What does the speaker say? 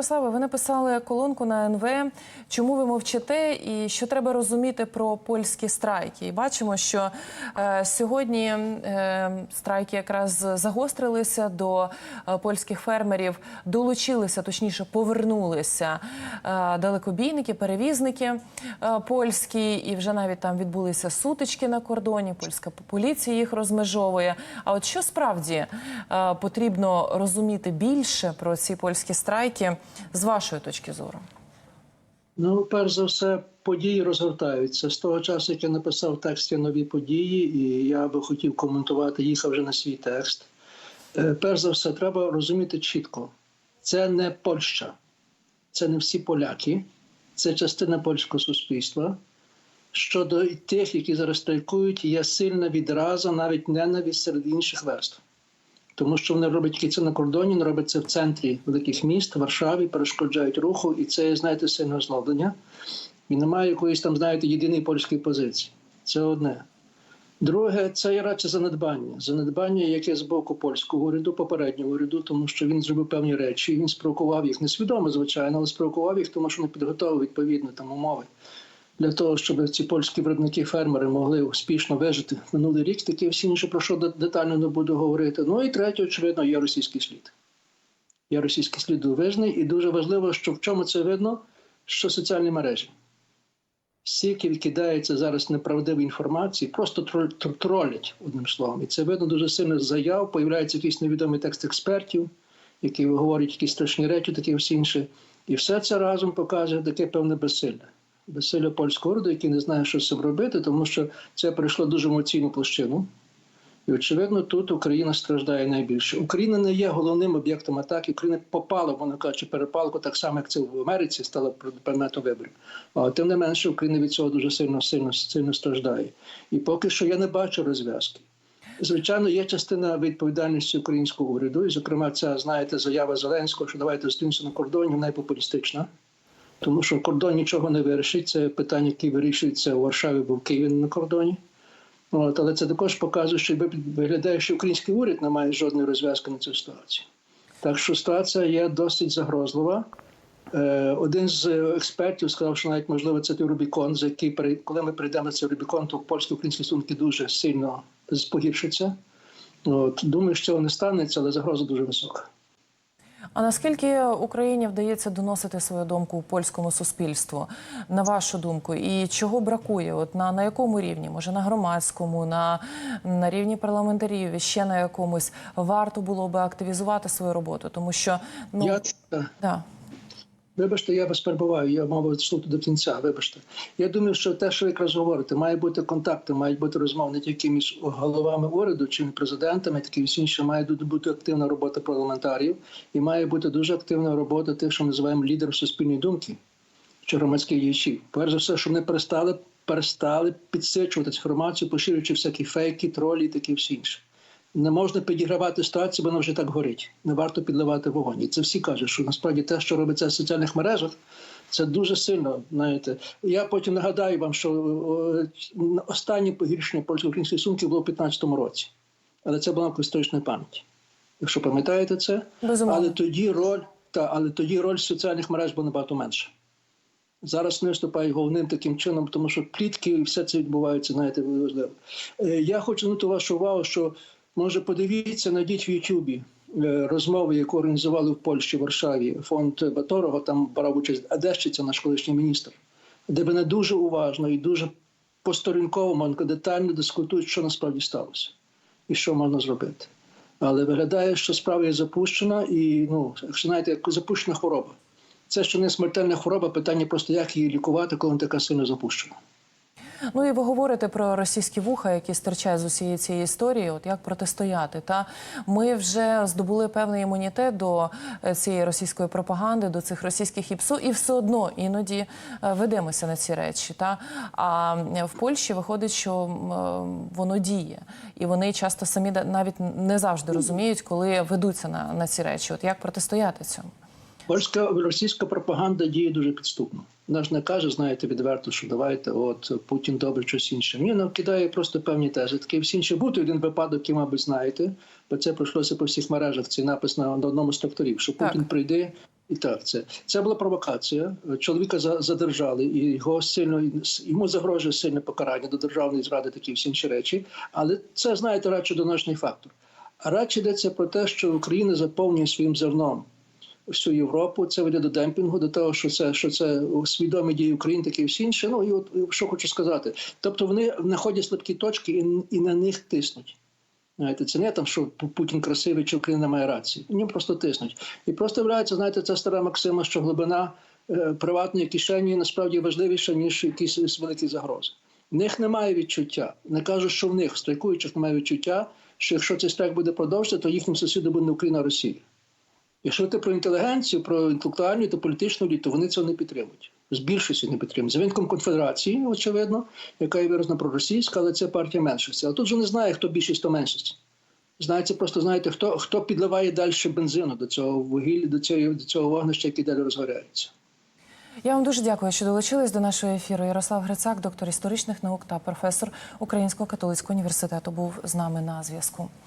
Ярославе, ви написали колонку на НВ. Чому ви мовчите і що треба розуміти про польські страйки? І бачимо, що е, сьогодні е, страйки якраз загострилися до е, польських фермерів, долучилися, точніше, повернулися е, далекобійники, перевізники е, польські, і вже навіть там відбулися сутички на кордоні. Польська поліція їх розмежовує. А от що справді е, потрібно розуміти більше про ці польські страйки з вашої точки зору? Ну, перш за все, події розгортаються. З того часу, як я написав тексті нові події, і я би хотів коментувати, їхав вже на свій текст. Е, Перш за все, треба розуміти чітко: це не Польща, це не всі поляки, це частина польського суспільства. Щодо тих, які зараз страйкують, є сильна відраза, навіть ненависть серед інших верств. Тому що вони роблять це на кордоні, вони роблять це в центрі великих міст, Варшаві, перешкоджають руху, і це, знаєте, сильне озлоблення. І немає якоїсь там, знаєте, єдиної польської позиції. Це одне. Друге, це є радше занедбання. Занедбання, яке з боку польського уряду, попереднього уряду, тому що він зробив певні речі, він спровокував їх несвідомо, звичайно, але спровокував їх, тому що не підготував відповідно там умови для того, щоб ці польські виробники фермери могли успішно вижити минулий рік. Таке всі інше, про що детально не буду говорити. Ну і третє, очевидно, є російський слід. Є російський слід вижний, і дуже важливо, що в чому це видно, що соціальні мережі. Всі, які кидаються зараз неправдиві інформації, просто тролять одним словом. І це видно дуже сильно з заяв. Появляється якийсь невідомий текст експертів, які говорять якісь страшні речі, такі всі інші. І все це разом показує таке певне безсилля. Безсилля польського уряду, який не знає, що з цим робити, тому що це перейшло дуже емоційну площину. І очевидно, тут Україна страждає найбільше. Україна не є головним об'єктом атаки. Україна попала, вона кажучи, перепалку, так само як це в Америці стало предметом виборів. А тим не менше, Україна від цього дуже сильно сильно сильно страждає. І поки що я не бачу розв'язки. Звичайно, є частина відповідальності українського уряду, і, зокрема, ця знаєте, заява Зеленського, що давайте зустрінемося на кордоні, вона популістична. Тому що кордон нічого не вирішить. Це питання, які вирішуються у Варшаві або в Києві на кордоні. От, але це також показує, що виглядає, що український уряд не має жодної розв'язки на цю ситуацію. Так що ситуація є досить загрозлива. Е, один з експертів сказав, що навіть можливо це той Рубікон, за який коли ми прийдемо на цей Рубікон, то польсько-українські стосунки дуже сильно погіршаться. От, думаю, що цього не станеться, але загроза дуже висока. А наскільки Україні вдається доносити свою думку у польському суспільству, на вашу думку, і чого бракує? От на, на якому рівні? Може на громадському, на, на рівні парламентарів, ще на якомусь варто було би активізувати свою роботу, тому що ну Я да. Вибачте, я вас перебуваю, я мав слухати до кінця. Вибачте. Я думаю, що те, що ви якраз говорите, має бути контакти, мають бути розмови не тільки між головами уряду чи президентами, такі всі інші, має бути активна робота парламентарів, і має бути дуже активна робота тих, що ми називаємо лідерів суспільної думки чи громадських діячів. Перш за все, щоб вони перестали перестали підсичувати цю інформацію, поширюючи всякі фейки, тролі і такі всі інші. Не можна підігравати ситуацію, вона вже так горить. Не варто підливати вогонь. І це всі кажуть, що насправді те, що робиться в соціальних мережах, це дуже сильно. Знаєте, я потім нагадаю вам, що останнє погіршення польсько-українських стосунків було в 15-му році, але це було в історичної пам'яті. Якщо пам'ятаєте це, Безумовно. але тоді роль та але тоді роль соціальних мереж була набагато менша. Зараз не виступають головним таким чином, тому що плітки і все це відбувається, знаєте, важливо. Е, Я хочу звернути вашу увагу, що може подивіться, найдіть в Ютубі е, розмови, яку організували в Польщі, в Варшаві, фонд Баторого, там брав участь Одещиця, наш колишній міністр, де вони дуже уважно і дуже посторінково, детально дискутують, що насправді сталося і що можна зробити. Але виглядає, що справа є запущена, і ну, знаєте, як запущена хвороба. Це що не смертельна хвороба, питання просто як її лікувати, коли вона така сильно запущена. Ну і ви говорите про російські вуха, які стирчать з усієї цієї історії. От як протистояти? Та ми вже здобули певний імунітет до е, цієї російської пропаганди, до цих російських іпсу, і все одно іноді е, ведемося на ці речі. Та а в Польщі виходить, що е, воно діє, і вони часто самі навіть не завжди розуміють, коли ведуться на, на ці речі. От як протистояти цьому? Польська російська пропаганда діє дуже підступно. Вона ж не каже, знаєте, відверто, що давайте, от Путін добре щось інше. Ні, вона кидає просто певні тези. Таке всі інші бути один випадок, який, мабуть, знаєте, бо це пройшлося по всіх мережах. Цей напис на, одному з тракторів, що Так. Путін прийде І так, це це була провокація. Чоловіка за- задержали, і його сильно йому загрожує сильне покарання до державної зради, такі всі інші речі. Але це знаєте радше доношний фактор. А радше йдеться про те, що Україна заповнює своїм зерном всю Європу. Це веде до демпінгу, до того, що це що це свідомі дії України, такі всі інші. Ну і от що хочу сказати. Тобто вони знаходять слабкі точки і, і на них тиснуть. Знаєте, це не там, що Путін красивий чи Україна має рацію. Ні, просто тиснуть. І просто виявляється, знаєте, це стара Максима, що глибина е, приватної кишені насправді важливіша, ніж якісь великі загрози. В них немає відчуття. Не кажу, що в них в страйкуючих немає відчуття, що якщо цей страйк буде продовжувати, то їхнім сусідом буде не Україна, Росія. Якщо ти про інтелігенцію, про інтелектуальну та політичну еліту, то вони цього не підтримують. З більшості не підтримують. За винятком конфедерації, очевидно, яка є виразно проросійська, але це партія меншості. Але тут же не знає, хто більшість, хто меншість. Знаєте, просто знаєте, хто хто підливає далі бензину до цього вугілля, до цього, до цього вогнища, яке далі розгоряється. Я вам дуже дякую, що долучились до нашого ефіру. Ярослав Грицак, доктор історичних наук та професор Українського католицького університету, був з нами на зв'язку.